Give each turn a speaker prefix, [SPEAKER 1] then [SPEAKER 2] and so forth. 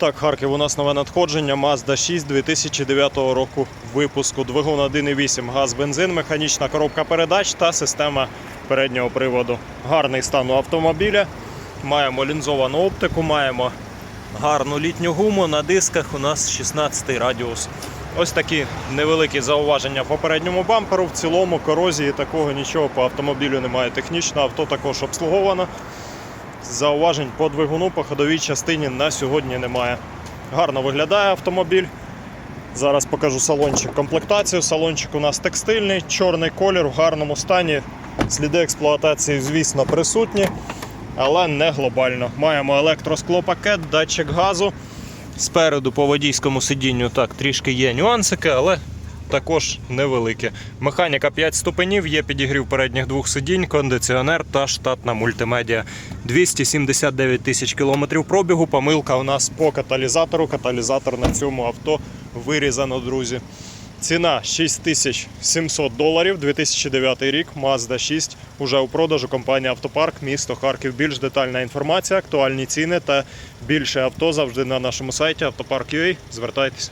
[SPEAKER 1] Так, Харків, у нас нове надходження. Mazda 6 2009 року випуску. Двигун 1.8, газ, бензин, механічна коробка передач та система переднього приводу. Гарний стан у автомобіля. Маємо лінзовану оптику, маємо гарну літню гуму. На дисках у нас 16 радіус. Ось такі невеликі зауваження по передньому бамперу. В цілому корозії такого нічого по автомобілю немає. Технічно авто також обслуговано. Зауважень по двигуну по ходовій частині на сьогодні немає. Гарно виглядає автомобіль. Зараз покажу салончик комплектацію. Салончик у нас текстильний, чорний колір в гарному стані. Сліди експлуатації, звісно, присутні, але не глобально. Маємо електросклопакет, датчик газу. Спереду по водійському сидінню так трішки є нюансики, але також невеликі. Механіка 5 ступенів, є підігрів передніх двох сидінь, кондиціонер та штатна мультимедіа. 279 тисяч кілометрів пробігу. Помилка у нас по каталізатору. Каталізатор на цьому авто вирізано, друзі. Ціна 6700 доларів, 2009 рік, Mazda 6. Уже у продажу компанія Автопарк, місто Харків. Більш детальна інформація, актуальні ціни та більше авто завжди на нашому сайті автопарк.ua. Звертайтесь.